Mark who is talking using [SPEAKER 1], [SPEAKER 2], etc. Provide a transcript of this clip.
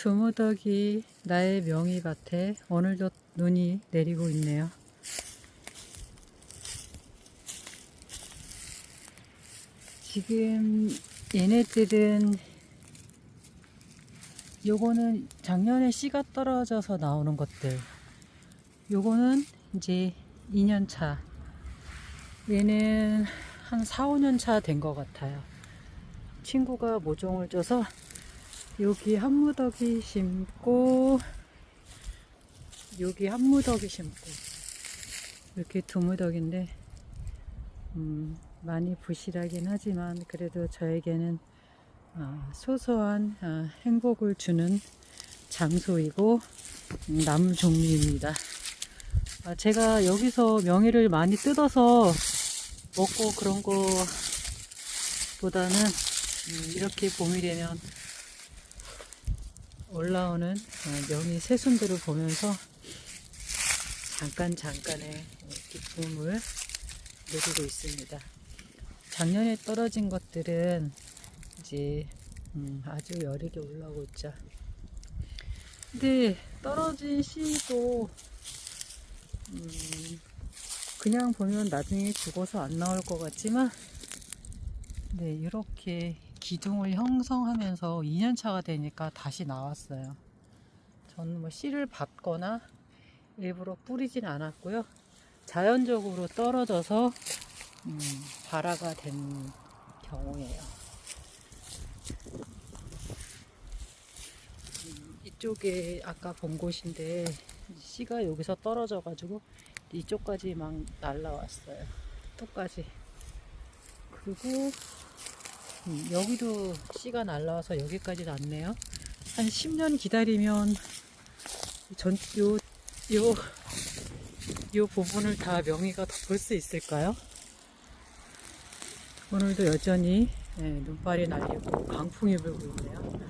[SPEAKER 1] 두무더기 나의 명이밭에 오늘도 눈이 내리고 있네요. 지금 얘네들은 요거는 작년에 씨가 떨어져서 나오는 것들. 요거는 이제 2년 차. 얘는 한 4, 5년 차 된 것 같아요. 친구가 모종을 줘서 여기 한 무더기 심고 여기 한 무더기 심고 이렇게 두 무더기인데 음, 많이 부실하긴 하지만 그래도 저에게는 아, 소소한 아, 행복을 주는 장소이고 음, 나무 종류입니다. 아, 제가 여기서 명이를 많이 뜯어서 먹고 그런 거보다는 음, 이렇게 봄이 되면 올라오는 어, 명이 새순들을 보면서 잠깐 잠깐의 기쁨을 누리고 있습니다. 작년에 떨어진 것들은 이제 음, 아주 여리게 올라오고 있죠. 근데 떨어진 씨도 음, 그냥 보면 나중에 죽어서 안 나올 것 같지만 네 이렇게 기둥을 형성하면서 2년 차가 되니까 다시 나왔어요. 저는 뭐 씨를 밟거나 일부러 뿌리진 않았고요. 자연적으로 떨어져서 음, 발화가 된 경우예요. 음, 이쪽에 아까 본 곳인데 씨가 여기서 떨어져 가지고 이쪽까지 막 날라왔어요. 끝까지. 그리고 음, 여기도 씨가 날라와서 여기까지 났네요. 한 10년 기다리면 전, 요, 요, 요 부분을 다 명의가 덮을 수 있을까요? 오늘도 여전히 예, 눈발이 날리고 강풍이 불고 있네요.